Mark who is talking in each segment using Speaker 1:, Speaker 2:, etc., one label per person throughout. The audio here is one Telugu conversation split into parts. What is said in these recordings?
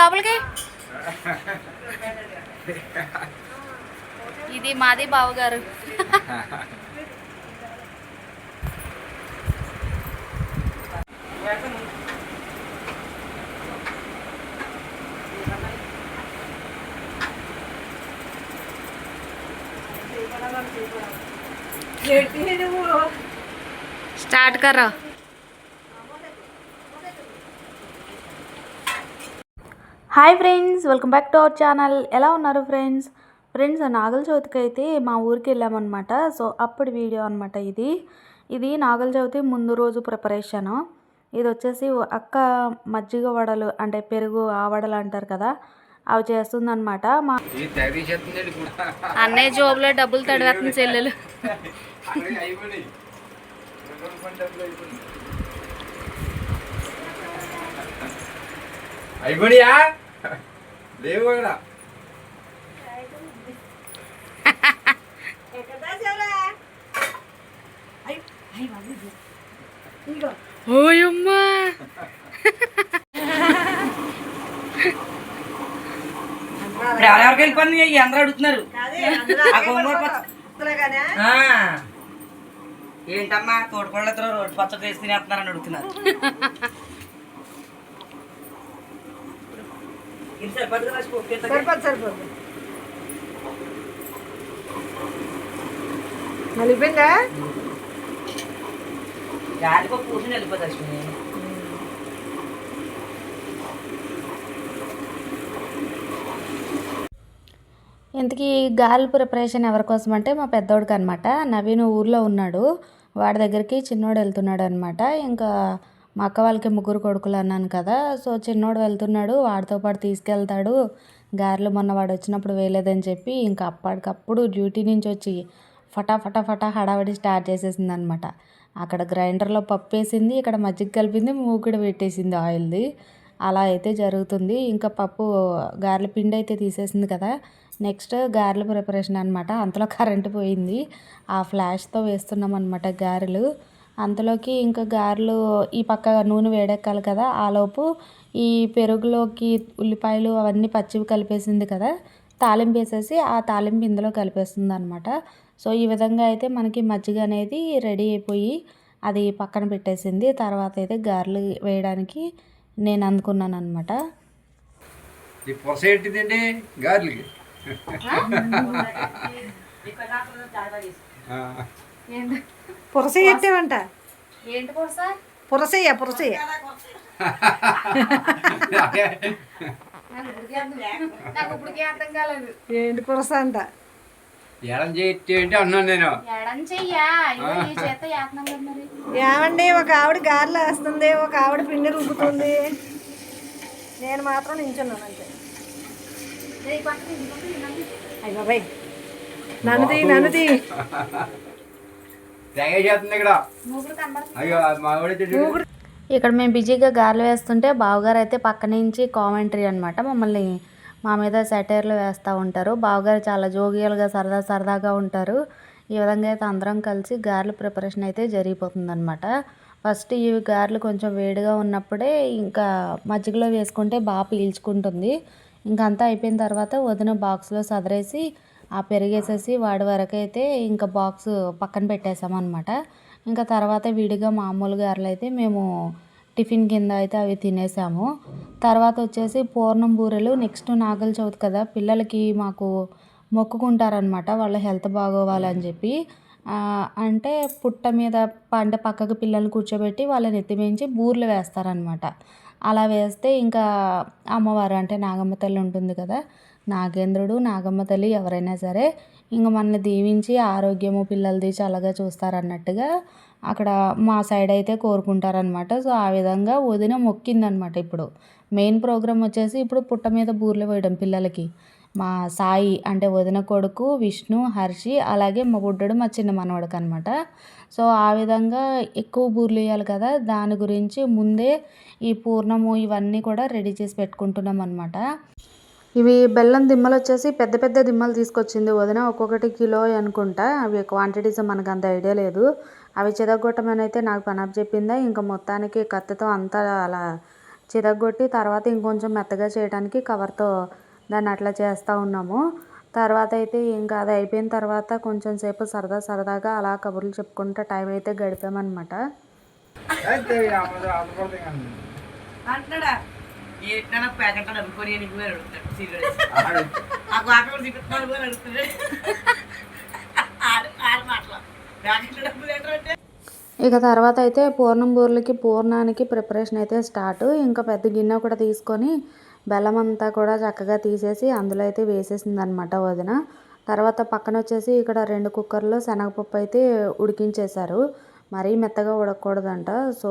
Speaker 1: ఉన్నారా ఇటు రండి లోపలికి ఇది మాది బావగారు start Karra hi friends welcome back to our channel. ఎలా ఉన్నారు ఫ్రెండ్స్? ఫ్రెండ్స్ నాగల చవితికి అయితే మా ఊరికి వెళ్ళామన్నమాట. సో అప్పుడు వీడియో అనమాట ఇది. ఇది నాగల చవితి ముందు రోజు ప్రిపరేషను ఇది వచ్చేసి అక్క మజ్జిగ వడలు అంటే పెరుగు ఆ వడలు అంటారు కదా అవి చేస్తుందన్నమాట. మా అన్నయ్య జోబులో డబ్బులు తడివేస్తుంది చెల్లెలు.
Speaker 2: అక్కడికి లేవు అక్కడ
Speaker 1: ఓయమ్మా.
Speaker 3: ఇప్పుడు ఎవరెవరికి వెళ్ళిపోయింది? ఈ అందరూ అడుగుతున్నారు. ఆ గోంగూర పచ్చ- ఆ. ఏంటమ్మా తోడుకోళ్ళతో రోడ్డు పచ్చడి వేసి తినేస్తున్నారని అడుగుతున్నారు. సరిపోదు
Speaker 4: నలిపోయిందా
Speaker 3: కూర్చుని
Speaker 1: ఇంతకీ గాలి ప్రిపరేషన్ ఎవరి కోసం అంటే మా పెద్దోడికి అనమాట నవీన్ ఊర్లో ఉన్నాడు. వాడి దగ్గరికి చిన్నోడు వెళ్తున్నాడు అనమాట ఇంకా మా అక్క వాళ్ళకి ముగ్గురు కొడుకులు అన్నాను కదా సో చిన్నోడు వెళ్తున్నాడు వాడితో పాటు తీసుకెళ్తాడు. గారెలు మొన్న వాడు వచ్చినప్పుడు వేయలేదని చెప్పి ఇంకా అప్పటికప్పుడు డ్యూటీ నుంచి వచ్చి ఫటా ఫటా ఫటా హడావిడి స్టార్ట్ చేసేసింది అనమాట అక్కడ గ్రైండర్లో పప్పు వేసింది ఇక్కడ మజ్జిగ కలిపింది మూకుడు పెట్టేసింది ఆయిల్ది. అలా అయితే జరుగుతుంది. ఇంకా పప్పు గారెల పిండి అయితే తీసేసింది కదా. నెక్స్ట్ గారెల ప్రిపరేషన్ అనమాట అంతలో కరెంటు పోయింది. ఆ ఫ్లాష్తో వేస్తున్నాం అనమాట గారెలు. అంతలోకి ఇంకా గారెలు ఈ పక్క నూనె వేడెక్కాలి కదా ఆలోపు ఈ పెరుగులోకి ఉల్లిపాయలు అవన్నీ పచ్చివి కలిపేసింది కదా తాలింపు వేసేసి ఆ తాలింపు ఇందులో కలిపేస్తుంది అనమాట సో ఈ విధంగా అయితే మనకి మజ్జిగ అనేది రెడీ అయిపోయి అది పక్కన పెట్టేసింది. తర్వాత అయితే గారెలు వేయడానికి నేను అనుకున్నాను అనమాట
Speaker 2: ఈ
Speaker 4: పురసయ్య ఎట్టేవంట
Speaker 1: ఏంటి కోసా
Speaker 4: పురసయ్య పురసయ్య.
Speaker 1: నాకు ఇప్పటికే అర్థం కాలేదు.
Speaker 4: ఏంటి పురస అంట?
Speaker 2: ఎడం చేయట్టి ఏంటి అన్నాను నేను.
Speaker 1: ఎడం చెయ్యా? అయ్యో ఈ చేత యాత్నం కదా మరి.
Speaker 4: ఏమండి ఒక ఆవిడ గారెలు వేస్తుంది ఒక ఆవిడ పిండి రుబ్బుతుంది. నేను మాత్రం నించున్నాను అంతే. అయ్య బాబాయ్. నన్నది నన్నది
Speaker 2: చేస్తుంది ఇక్కడ. అయ్యో మా వాడైతే చూడు.
Speaker 1: ఇక్కడ మేము బిజీగా గారెలు వేస్తుంటే బావగారు అయితే పక్క నుంచి కామెంటరీ అనమాట మమ్మల్ని మా మీద సెటైర్లు వేస్తూ ఉంటారు. బావగారు చాలా జోగియల్గా సరదా సరదాగా ఉంటారు. ఈ విధంగా అయితే అందరం కలిసి గారెల ప్రిపరేషన్ అయితే జరిగిపోతుందన్నమాట. ఫస్ట్ ఈ గారెలు కొంచెం వేడిగా ఉన్నప్పుడే ఇంకా మజ్జిగలో వేసుకుంటే బాగా పీల్చుకుంటుంది. ఇంకా అంతా అయిపోయిన తర్వాత వదిన బాక్స్లో సదరేసి ఆ పెరిగేసేసి వాడి వరకు అయితే ఇంకా బాక్స్ పక్కన పెట్టేసామన్నమాట ఇంకా తర్వాత విడిగా మామూలు గారెలు అయితే మేము టిఫిన్ కింద అయితే అవి తినేసాము. తర్వాత వచ్చేసి పూర్ణం బూరెలు నెక్స్ట్ నాగల చవితి కదా పిల్లలకి మాకు మొక్కుకుంటారనమాట వాళ్ళ హెల్త్ బాగోవాలని చెప్పి. అంటే పుట్ట మీద అంటే పక్కకు పిల్లల్ని కూర్చోబెట్టి వాళ్ళని ఎత్తిమించి బూర్లు వేస్తారనమాట అలా వేస్తే ఇంకా అమ్మవారు అంటే నాగమ్మ తల్లి ఉంటుంది కదా నాగేంద్రుడు నాగమ్మ తల్లి ఎవరైనా సరే ఇంకా మనల్ని దీవించి ఆరోగ్యము పిల్లలది చల్లగా చూస్తారన్నట్టుగా అక్కడ మా సైడ్ అయితే కోరుకుంటారనమాట సో ఆ విధంగా వదిన మొక్కిందనమాట ఇప్పుడు. మెయిన్ ప్రోగ్రామ్ వచ్చేసి ఇప్పుడు పుట్ట మీద బూర్లు వేయడం పిల్లలకి. మా సాయి అంటే వదిన కొడుకు విష్ణు హర్షి అలాగే మా బుడ్డడు మా చిన్న మనవడికి అనమాట సో ఆ విధంగా ఎక్కువ బూర్లు వేయాలి కదా దాని గురించి ముందే ఈ పూర్ణము ఇవన్నీ కూడా రెడీ చేసి పెట్టుకుంటున్నాం అనమాట ఇవి బెల్లం దిమ్మలు వచ్చేసి పెద్ద పెద్ద దిమ్మలు తీసుకొచ్చింది వదిన. ఒక్కొక్కటి కిలో అనుకుంటా. అవి క్వాంటిటీస్ మనకు అంత ఐడియా లేదు. అవి చెదగొట్టమని అయితే నాకు పని చెప్పిందా. ఇంకా మొత్తానికి కత్తితో అంతా అలా చితగొట్టి తర్వాత ఇంకొంచెం మెత్తగా చేయడానికి కవర్తో దాన్ని అట్లా చేస్తూ ఉన్నాము. తర్వాత అయితే ఇంకా అది అయిపోయిన తర్వాత కొంచెం సేపు సరదా సరదాగా అలా కబుర్లు చెప్పుకుంటూ టైం అయితే గడిపామన్నమాట.
Speaker 2: అయితే అమ్మది ఆడపడదు కానీ
Speaker 3: అంటున్నాడా ఏంటన్నా ప్యాకెట్ అనుకోని నీకు వేరు అడుగుతాడు సిగరెట్
Speaker 2: ఆడు
Speaker 3: ఆ కాకపోతే సిగరెట్ కూడా అడుగుతాడు. ఆడు ఆడు మాటలు. ప్యాకెట్ డబ్బులు ఏంటంటే
Speaker 1: ఇక తర్వాత అయితే పూర్ణం బూరెలకి పూర్ణానికి ప్రిపరేషన్ అయితే స్టార్ట్. ఇంకా పెద్ద గిన్నె కూడా తీసుకొని బెల్లం అంతా కూడా చక్కగా తీసేసి అందులో అయితే వేసేసింది అనమాట వదిన. తర్వాత పక్కన వచ్చేసి ఇక్కడ రెండు కుక్కర్లో శనగపప్పు అయితే ఉడికించేశారు. మరీ మెత్తగా ఉడకకూడదంట. సో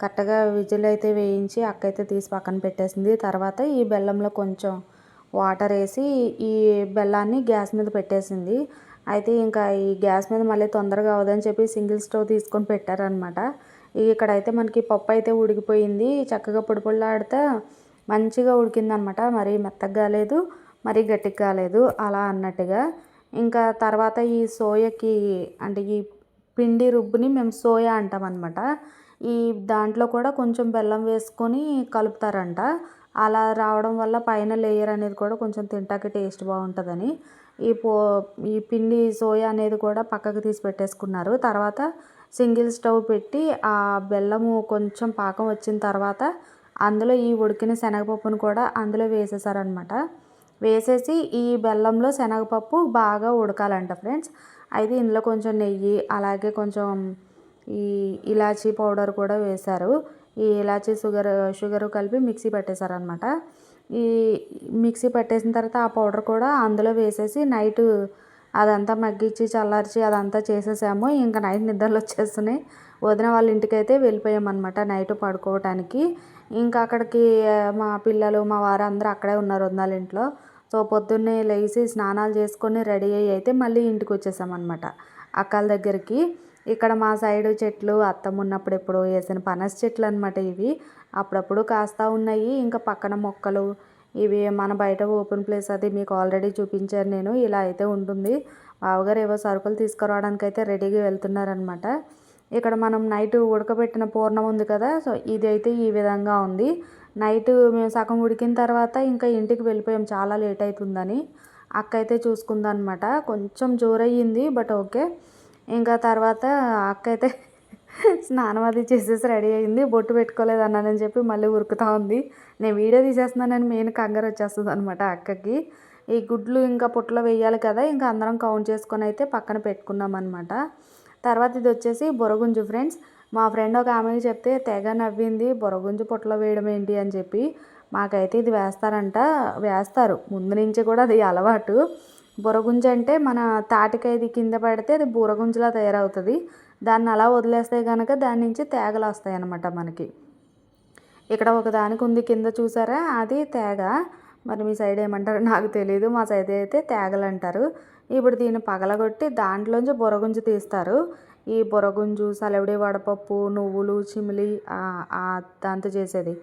Speaker 1: కరెక్ట్గా విజిల్ అయితే వేయించి అక్క అయితే తీసి పక్కన పెట్టేసింది. తర్వాత ఈ బెల్లంలో కొంచెం వాటర్ వేసి ఈ బెల్లాన్ని గ్యాస్ మీద పెట్టేసింది. అయితే ఇంకా ఈ గ్యాస్ మీద మళ్ళీ తొందరగా అవదని చెప్పి సింగిల్ స్టవ్ తీసుకొని పెట్టారనమాట ఇక్కడైతే మనకి పప్పు అయితే ఉడికిపోయింది. చక్కగా పొడి పొడిలాడితే మంచిగా ఉడికిందనమాట మరి మెత్తగా కాలేదు మరీ గట్టిగా కాలేదు అలా అన్నట్టుగా. ఇంకా తర్వాత ఈ సోయకి అంటే ఈ పిండి రుబ్బుని మేము సోయా అంటాం అనమాట ఈ దాంట్లో కూడా కొంచెం బెల్లం వేసుకొని కలుపుతారంట. అలా రావడం వల్ల పైన లేయర్ అనేది కూడా కొంచెం తింటాకి టేస్ట్ బాగుంటుందని. ఈ పో ఈ పిండి సోయా అనేది కూడా పక్కకు తీసి పెట్టేసుకున్నారు. తర్వాత సింగిల్ స్టవ్ పెట్టి ఆ బెల్లము కొంచెం పాకం వచ్చిన తర్వాత అందులో ఈ ఉడికిన శనగపప్పును కూడా అందులో వేసేసారనమాట. వేసేసి ఈ బెల్లంలో శనగపప్పు బాగా ఉడకాలంట ఫ్రెండ్స్. అయితే ఇందులో కొంచెం నెయ్యి అలాగే కొంచెం ఈ ఇలాచీ పౌడర్ కూడా వేశారు. ఈ ఇలాచీ షుగర్ షుగర్ కలిపి మిక్సీ పెట్టేశారనమాట ఈ మిక్సీ పెట్టేసిన తర్వాత ఆ పౌడర్ కూడా అందులో వేసేసి నైట్ అదంతా మగ్గించి చల్లార్చి అదంతా చేసేసాము. ఇంకా నైట్ నిద్రలు వచ్చేస్తున్నాయి. వదిన వాళ్ళ ఇంటికి అయితే వెళ్ళిపోయామన్నమాట నైట్ పడుకోవటానికి. ఇంకా అక్కడికి మా పిల్లలు మా వారు అందరూ అక్కడే ఉన్నారు వదినాల ఇంట్లో. సో పొద్దున్నే లేచి స్నానాలు చేసుకొని రెడీ అయ్యి అయితే మళ్ళీ ఇంటికి వచ్చేసామన్నమాట అక్కల దగ్గరికి. ఇక్కడ మా సైడ్ చెట్లు అత్తమ్మ ఉన్నప్పుడు ఎప్పుడు వేసిన పనస చెట్లు అనమాట ఇవి. అప్పుడప్పుడు కాస్తా ఉన్నాయి. ఇంకా పక్కన మొక్కలు ఇవి మన బయట ఓపెన్ ప్లేస్ అది మీకు ఆల్రెడీ చూపించాను నేను. ఇలా అయితే ఉంటుంది. బావగారు ఏవో సరుకులు తీసుకురావడానికి అయితే రెడీగా వెళ్తున్నారనమాట ఇక్కడ మనం నైట్ ఉడకబెట్టిన పూర్ణం ఉంది కదా సో ఇది అయితే ఈ విధంగా ఉంది. నైట్ మేము సగం ఉడికిన తర్వాత ఇంకా ఇంటికి వెళ్ళిపోయాం. చాలా లేట్ అవుతుందని. అక్క అయితే చూసుకుందనమాట కొంచెం జోరయ్యింది బట్ ఓకే. ఇంకా తర్వాత అక్క అయితే స్నానం అది చేసేసి రెడీ అయింది. బొట్టు పెట్టుకోలేదు అన్నానని చెప్పి మళ్ళీ ఉరుకుతా ఉంది. నేను వీడియో తీసేస్తున్నానని మెయిన్ కంగారు వచ్చేస్తుంది అనమాట అక్కకి. ఈ గుడ్లు ఇంకా పుట్టలో వేయాలి కదా ఇంకా అందరం కౌంట్ చేసుకొని అయితే పక్కన పెట్టుకున్నాం అనమాట తర్వాత ఇది వచ్చేసి బొరగుంజు ఫ్రెండ్స్. మా ఫ్రెండ్ ఒక ఆమెకి చెప్తే తెగ నవ్వింది బొరగుంజు పొట్టలో వేయడం ఏంటి? అని చెప్పి. మాకైతే ఇది వేస్తారంట వేస్తారు. ముందు నుంచి కూడా అది అలవాటు. బుర్రగుంజ అంటే మన తాటికైది కింద పడితే అది బూరగుంజలా తయారవుతుంది. దాన్ని అలా వదిలేస్తే కనుక దాని నుంచి తేగలు వస్తాయి అన్నమాట మనకి. ఇక్కడ ఒక దానికి ఉంది కింద చూసారా? అది తేగ. మరి మీ సైడ్ ఏమంటారు నాకు తెలియదు మా సైడ్ అయితే తేగలు అంటారు ఇప్పుడు దీన్ని పగలగొట్టి దాంట్లోంచి బొరగుంజు తీస్తారు. ఈ బొరగుంజు సలవిడి వడపప్పు నువ్వులు చిమిలి దాంతో చేసేది.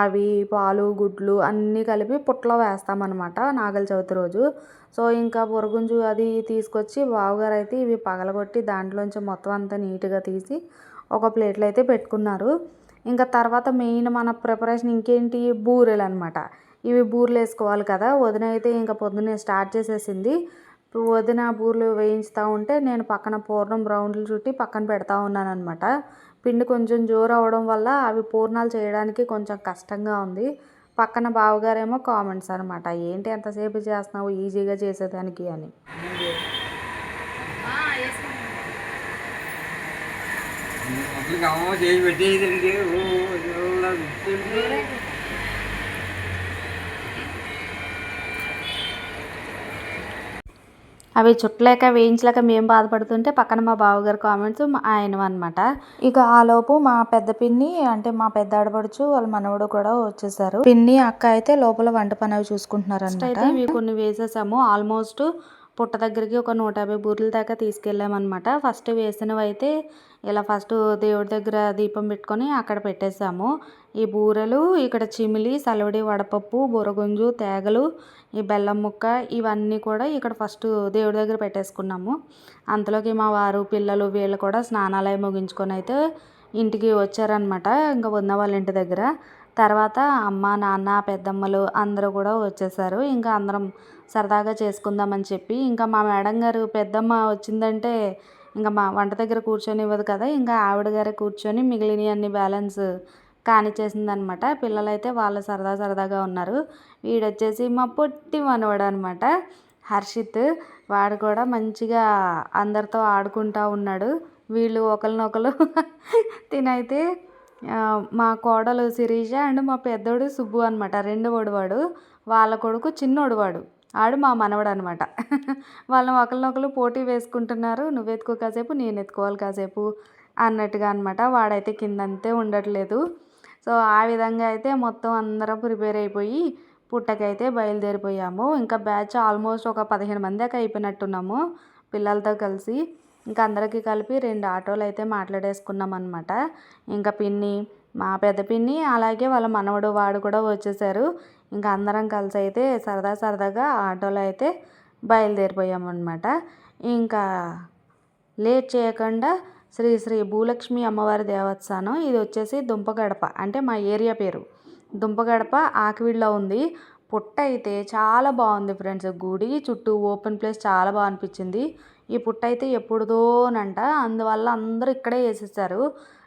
Speaker 1: అవి పాలు గుడ్లు అన్నీ కలిపి పుట్టలో వేస్తామన్నమాట నాగల చవితి రోజు. సో ఇంకా బొరగుంజు అది తీసుకొచ్చి బావగారు అయితే ఇవి పగలగొట్టి దాంట్లోంచి మొత్తం అంతా నీట్గా తీసి ఒక ప్లేట్లో అయితే పెట్టుకున్నారు. ఇంకా తర్వాత మెయిన్ మన ప్రిపరేషన్ ఇంకేంటి? బూరెలు అనమాట ఇవి బూరెలు వేసుకోవాలి కదా. వదిన అయితే ఇంకా పొద్దున్నే స్టార్ట్ చేసేసింది. వదిన బూరెలు వేయించుతూ ఉంటే నేను పక్కన పూర్ణం రౌండ్లు చుట్టి పక్కన పెడతా ఉన్నాను అనమాట పిండి కొంచెం జోరు అవడం వల్ల అవి పూర్ణాలు చేయడానికి కొంచెం కష్టంగా ఉంది. పక్కన బావగారేమో కామెంట్స్ అనమాట ఏంటి ఎంతసేపు చేస్తున్నావు? ఈజీగా చేసేదానికి అని.
Speaker 2: చేసి పెట్టేదండి
Speaker 1: అవి చుట్టలేక వేయించలేక మేము బాధపడుతుంటే పక్కన మా బావగారు కామెంట్స్ ఆయన అనమాట ఇక ఆలోపు మా పెద్ద పిన్ని అంటే మా పెద్ద ఆడపడుచు వాళ్ళ మనవడు కూడా వచ్చేసారు. పిన్ని అక్క అయితే లోపల వంట పని అవి చూసుకుంటున్నారు అయితే ఇవి కొన్ని వేసేసాము. ఆల్మోస్ట్ పుట్ట దగ్గరికి ఒక నూట యాభై బూరెల దాకా తీసుకెళ్ళామన్నమాట. ఫస్ట్ వేసినవి అయితే ఇలా ఫస్ట్ దేవుడి దగ్గర దీపం పెట్టుకొని అక్కడ పెట్టేసాము ఈ బూరెలు ఇక్కడ చిమిలి సలవడి వడపప్పు బురగుంజు తేగలు ఈ బెల్లం ముక్క ఇవన్నీ కూడా ఇక్కడ ఫస్ట్ దేవుడి దగ్గర పెట్టేసుకున్నాము. అంతలోకి మా వారు పిల్లలు వీళ్ళు కూడా స్నానాలు ముగించుకొని అయితే ఇంటికి వచ్చారనమాట ఇంకా ఉన్న వాళ్ళ ఇంటి దగ్గర. తర్వాత అమ్మ నాన్న పెద్దమ్మలు అందరూ కూడా వచ్చేసారు. ఇంకా అందరం సరదాగా చేసుకుందామని చెప్పి ఇంకా మా మేడం గారు పెద్దమ్మ వచ్చిందంటే ఇంకా మా వంట దగ్గర కూర్చొని ఇవ్వదు కదా ఇంకా ఆవిడ గారే కూర్చొని మిగిలిన అన్ని బ్యాలెన్స్ కానిచ్చేసిందనమాట. పిల్లలైతే వాళ్ళు సరదా సరదాగా ఉన్నారు. వీడొచ్చేసి మా పొట్టి మనవాడు అనమాట హర్షిత్. వాడు కూడా మంచిగా అందరితో ఆడుకుంటా ఉన్నాడు. వీళ్ళు ఒకరినొకరు తినైతే మా కోడలు శిరీష అండ్ మా పెద్దోడు సుబ్బు అనమాట రెండోడు వాడు వాళ్ళ కొడుకు చిన్నోడు వాడు ఆడు మా మనవడు అనమాట వాళ్ళని ఒకరినొకరు పోటీ వేసుకుంటున్నారు. నువ్వు ఎత్తుకో కాసేపు నేను ఎత్తుకోవాలి కాసేపు అన్నట్టుగా అనమాట వాడైతే కిందంతే ఉండట్లేదు. సో ఆ విధంగా అయితే మొత్తం అందరం ప్రిపేర్ అయిపోయి పుట్టకైతే బయలుదేరిపోయాము. ఇంకా బ్యాచ్ ఆల్మోస్ట్ ఒక పదిహేను మంది దాకా అయిపోయినట్టున్నాము పిల్లలతో కలిసి. ఇంకా అందరికీ కలిపి రెండు ఆటోలు అయితే మాట్లాడేసుకున్నాం అనమాట ఇంకా పిన్ని మా పెద్ద పిన్ని అలాగే వాళ్ళ మనవడు వాడు కూడా వచ్చేసారు. ఇంకా అందరం కలిసి అయితే సరదా సరదాగా ఆటోలో అయితే బయలుదేరిపోయామన్నమాట. ఇంకా లేట్ చేయకుండా శ్రీ శ్రీ భూలక్ష్మి అమ్మవారి దేవస్థానం ఇది వచ్చేసి దుంపగడప అంటే మా ఏరియా పేరు. దుంపగడప ఆకివీడులో ఉంది. పుట్ట అయితే చాలా బాగుంది ఫ్రెండ్స్. గుడి చుట్టూ ఓపెన్ ప్లేస్ చాలా బాగా అనిపించింది. ఈ పుట్ట అయితే ఎప్పుడుదోనంట. అందువల్ల అందరూ ఇక్కడే వేసేసారు.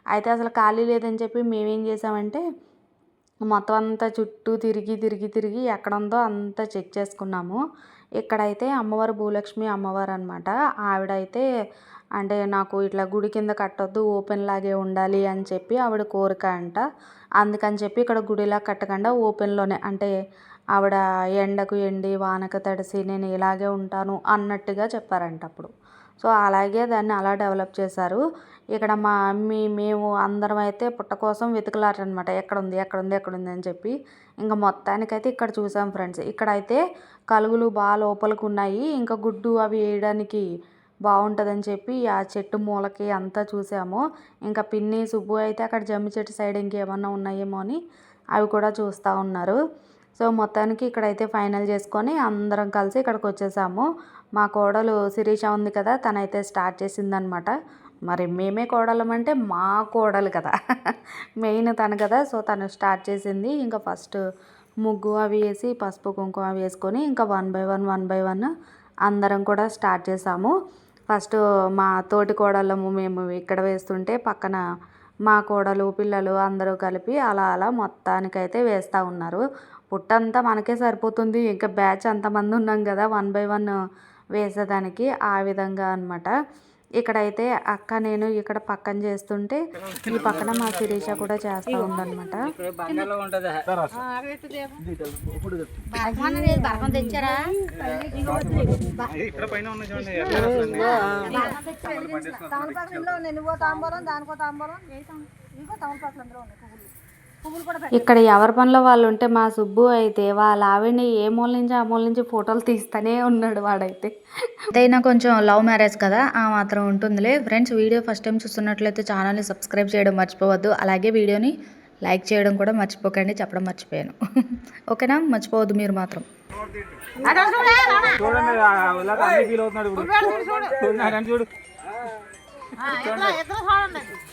Speaker 1: అయితే అసలు ఖాళీ లేదని చెప్పి మేమేం చేసామంటే మొత్తం అంతా చుట్టూ తిరిగి తిరిగి తిరిగి ఎక్కడ ఉందో అంతా చెక్ చేసుకున్నాము. ఇక్కడైతే అమ్మవారు భూలక్ష్మి అమ్మవారు అనమాట ఆవిడైతే అంటే నాకు ఇట్లా గుడి కింద కట్టొద్దు ఓపెన్ లాగే ఉండాలి అని చెప్పి ఆవిడ కోరిక అంట. అందుకని చెప్పి ఇక్కడ గుడిలా కట్టకుండా ఓపెన్లోనే అంటే ఆవిడ ఎండకు ఎండి వానకు తడిసి నేను ఇలాగే ఉంటాను అన్నట్టుగా చెప్పారంట అప్పుడు. సో అలాగే దాన్ని అలా డెవలప్ చేశారు. ఇక్కడ మా మమ్మీ మేము అందరం అయితే పుట్ట కోసం వెతుకులారనమాట ఎక్కడ ఉంది ఎక్కడ ఉంది ఎక్కడ అని చెప్పి. ఇంకా మొత్తానికైతే ఇక్కడ చూసాం ఫ్రెండ్స్. ఇక్కడైతే కలుగులు బాగా లోపలికి ఉన్నాయి. ఇంకా గుడ్డు అవి వేయడానికి బాగుంటుందని చెప్పి ఆ చెట్టు మూలకి అంతా చూసాము. ఇంకా పిన్ని సుబ్బు అయితే అక్కడ జమ్మి చెట్టు సైడ్ ఇంకేమన్నా ఉన్నాయేమో అని అవి కూడా చూస్తూ ఉన్నారు. సో మొత్తానికి ఇక్కడైతే ఫైనల్ చేసుకొని అందరం కలిసి ఇక్కడికి వచ్చేసాము. మా కోడలు శిరీష ఉంది కదా తనైతే స్టార్ట్ చేసిందనమాట. మరి మేమే కోడలం అంటే మా కోడలు కదా. మెయిన్ తను కదా సో తను స్టార్ట్ చేసింది. ఇంకా ఫస్ట్ ముగ్గు అవి వేసి పసుపు కుంకుమ అవి వేసుకొని ఇంకా one by one one by one అందరం కూడా స్టార్ట్ చేసాము. ఫస్ట్ మా తోటి కోడళ్ళము మేము ఇక్కడ వేస్తుంటే పక్కన మా కోడలు పిల్లలు అందరూ కలిపి అలా అలా మొత్తానికైతే వేస్తూ ఉన్నారు. పుట్టంతా మనకే సరిపోతుంది. ఇంకా బ్యాచ్ అంతమంది ఉన్నాం కదా వన్ బై వన్ వేసేదానికి ఆ విధంగా అనమాట ఇక్కడైతే అక్క నేను ఇక్కడ పక్కన చేస్తుంటే ఈ పక్కన మా శిరీష కూడా చేస్తూ ఉందన్నమాట.
Speaker 4: దానికో తాంబూలం ఇంకో తమలపాకులు అందులో ఉన్నాయి
Speaker 1: ఇక్కడ ఎవరి పనిలో వాళ్ళు ఉంటే మా సుబ్బు అయితే వాళ్ళ ఆవిడని ఏ మూల నుంచి ఆ మూల నుంచి ఫోటోలు తీస్తూనే ఉన్నాడు వాడైతే. అదైనా కొంచెం లవ్ మ్యారేజ్ కదా ఆ మాత్రం ఉంటుందిలే. ఫ్రెండ్స్ వీడియో ఫస్ట్ టైం చూస్తున్నట్లయితే ఛానల్ని సబ్స్క్రైబ్ చేయడం మర్చిపోవద్దు. అలాగే వీడియోని లైక్ చేయడం కూడా మర్చిపోకండి చెప్పడం మర్చిపోయాను. ఓకేనా? మర్చిపోవద్దు మీరు మాత్రం.
Speaker 2: చూడండి.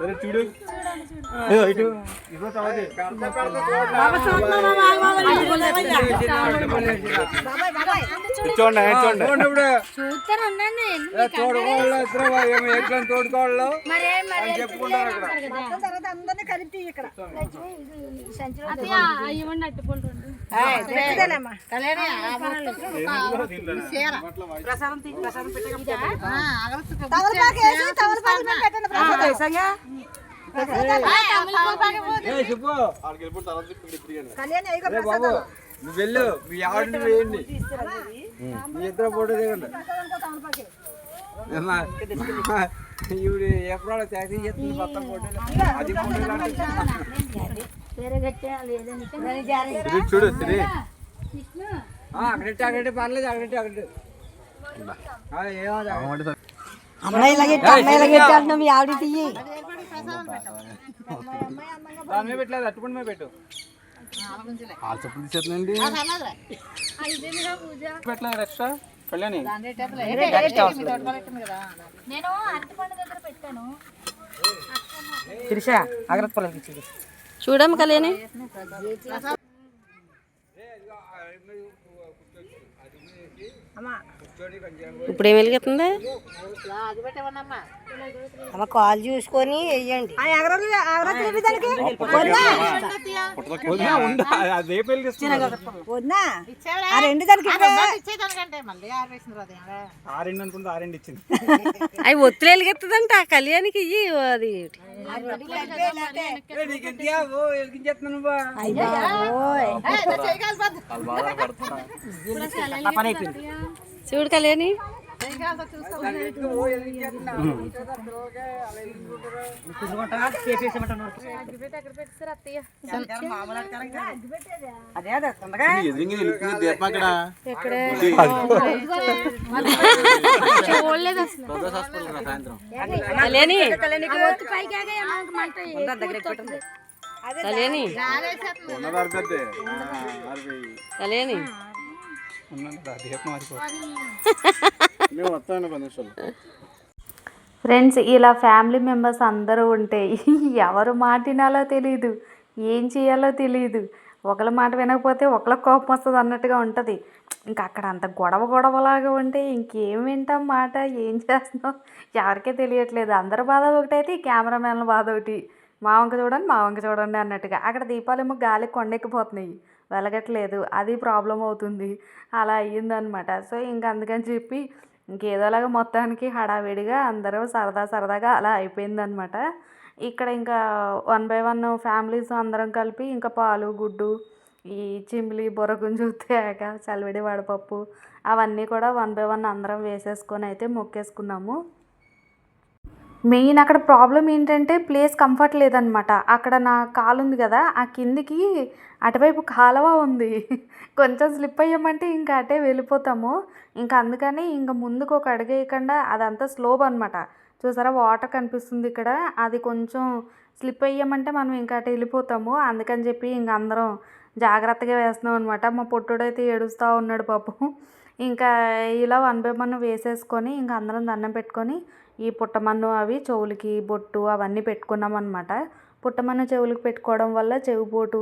Speaker 2: సరే చూడు. ఇటు. చూడండి చూడండి తోడుకోవాలి అని చెప్పుకుంటారు
Speaker 4: తమలపాకు మీద పెట్టండి
Speaker 2: నువ్వు వెళ్ళు. మీ ఆవిడని వేయండి. మీ ఇద్దరు ఫోటో దిగండి. ఎప్పుడు ట్యాక్సీ చేస్తుంది మొత్తం ఫోటోలు అది ఫోటో లాంటి ఇది చూడు సిరి అక్కడంటే అక్కడంటే పర్లేదు అక్కడంటే అక్కడంటే ఏమో
Speaker 4: అమ్మాయిలాగే అమ్మాయిలాగే అంటున్నావు మీ ఆవిడ తీయి
Speaker 2: దాని మీద పెట్టలేదు అట్టుకుని మీద పెట్టు. ఆ చెప్పులు తీసేస్తుందండి పెట్టలేదు ఎక్స్ట్రా
Speaker 3: తిరిషా అగ్రత్ పొలం
Speaker 1: చూడమ్మ కళ్యాణి. ఇప్పుడు ఏం వెలిగిస్తుంది?
Speaker 5: అమ్మ కాలు చూసుకొని వెయ్యండి.
Speaker 4: ఆ వద్దా? రెండు దానికి
Speaker 1: అవి ఒత్తులు వెలిగిస్తుందంట ఆ కళ్యాణికి ఇయ్యి అది చూడు కళ్యాణి
Speaker 2: రా సాయంత్రం
Speaker 1: కళ్యాణి కళ్యాణి ఫ్రెండ్స్ ఇలా ఫ్యామిలీ మెంబర్స్ అందరూ ఉంటే ఎవరు మాట వినాలో తెలియదు ఏం చేయాలో తెలియదు ఒకళ్ళ మాట వినకపోతే ఒకళ్ళ కోపం వస్తుంది అన్నట్టుగా ఉంటుంది. ఇంకా అక్కడ అంత గొడవ గొడవలాగా ఉంటే ఇంకేం వింటాం మాట ఏం చేస్తున్నాం? ఎవరికే తెలియట్లేదు. అందరి బాధ ఒకటైతే ఈ కెమెరామెన్ల బాధ ఒకటి. మా వంక చూడండి మా వంక చూడండి అన్నట్టుగా. అక్కడ దీపాలేమో గాలి కొండెక్కిపోతున్నాయి. వెలగట్లేదు అది ప్రాబ్లం అవుతుంది. అలా అయ్యిందనమాట సో ఇంక అందుకని చెప్పి ఇంకేదోలాగా మొత్తానికి హడావిడిగా అందరూ సరదా సరదాగా అలా అయిపోయిందనమాట ఇక్కడ ఇంకా వన్ బై వన్ ఫ్యామిలీస్ అందరం కలిపి ఇంకా పాలు గుడ్డు ఈ చిమ్లి బొరగుంజు తేగ చలివిడి వడపప్పు అవన్నీ కూడా వన్ బై వన్ అందరం వేసేసుకొని అయితే మొక్కేసుకున్నాము. మెయిన్ అక్కడ ప్రాబ్లం ఏంటంటే ప్లేస్ కంఫర్ట్ లేదనమాట అక్కడ నా కాలు ఉంది కదా ఆ కిందికి అటువైపు కాలువ ఉంది. కొంచెం స్లిప్ అయ్యామంటే ఇంకా అటే వెళ్ళిపోతాము. ఇంకా అందుకని ఇంకా ముందుకు ఒక అడిగేయకుండా అదంతా స్లోబ్ అనమాట చూసారా వాటర్ కనిపిస్తుంది ఇక్కడ. అది కొంచెం స్లిప్ అయ్యామంటే మనం ఇంకా అటు వెళ్ళిపోతాము. అందుకని చెప్పి ఇంక అందరం జాగ్రత్తగా వేస్తున్నాం అనమాట మా పొట్టుడైతే ఏడుస్తూ ఉన్నాడు పాపం. ఇంకా ఇలా వన్ బై వన్ వేసేసుకొని ఇంకా అందరం దండం పెట్టుకొని ఈ పుట్టమన్ను అవి చెవులకి బొట్టు అవన్నీ పెట్టుకున్నాం అనమాట పుట్టమన్ను చెవులకు పెట్టుకోవడం వల్ల చెవిపోటు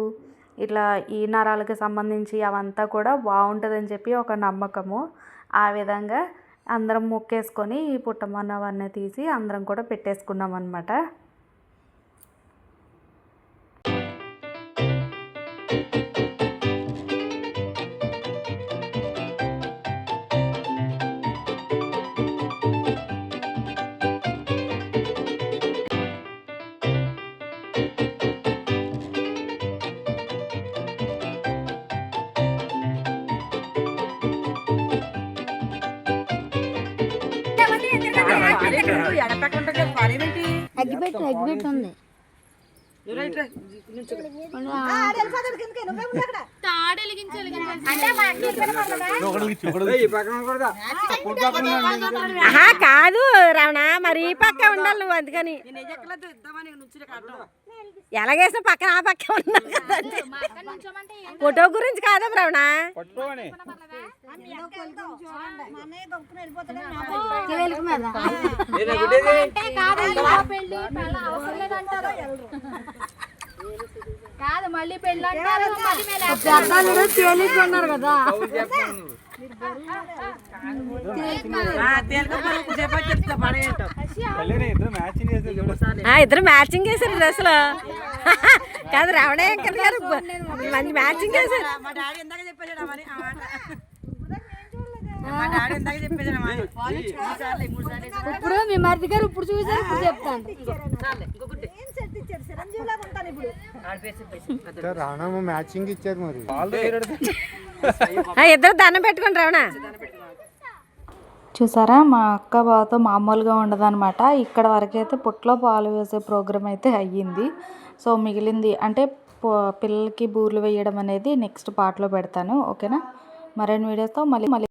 Speaker 1: ఇట్లా ఈ నరాలకు సంబంధించి అవంతా కూడా బాగుంటుందని చెప్పి ఒక నమ్మకము. ఆ విధంగా అందరం మొక్కేసుకొని ఈ పుట్టమన్నవన్నీ తీసి అందరం కూడా పెట్టేసుకున్నాం అనమాట
Speaker 5: అగ్గిపెట్టి అగ్గిపెట్టి ఉంది కాదు. రమణ మరి ఈ పక్క ఉండాలి నువ్వు అందుకని. ఎలాగేసిన పక్కన ఆ పక్క. ఫోటో గురించి కాదా
Speaker 2: పట్టుకోని
Speaker 6: కాదు మళ్ళీ పెళ్ళి అంటారు
Speaker 2: కళ్యాణి ఇద్దరు మ్యాచింగ్ చేస్తే చూడు
Speaker 5: ఆ, ఇద్దరు మ్యాచింగ్ వేసారు డ్రెస్సులు కాదు వెంకన్న గారు మంచి మ్యాచింగ్
Speaker 3: వేసాడు.
Speaker 6: ఇప్పుడు మీ మరిది గారు ఇప్పుడు చూసి ఇప్పుడు చెప్తాను
Speaker 4: చిరంజీవిలాగా ఉంటాను ఇప్పుడు.
Speaker 7: రాణమ్మ మ్యాచింగ్ ఇచ్చారు మరి.
Speaker 5: ఇద్దరు దండం పెట్టుకోండి రమణ
Speaker 1: చూసారా? మా అక్క బావతో మామూలుగా ఉండదన్నమాట. ఇక్కడ వరకైతే పుట్లో పాలు వేసే ప్రోగ్రామ్ అయితే అయ్యింది. సో మిగిలింది అంటే పిల్లలకి బూర్లు వేయడం అనేది నెక్స్ట్ పార్ట్లో పెడతాను. ఓకేనా? మరిన్ని వీడియోస్తో మళ్ళీ మళ్ళీ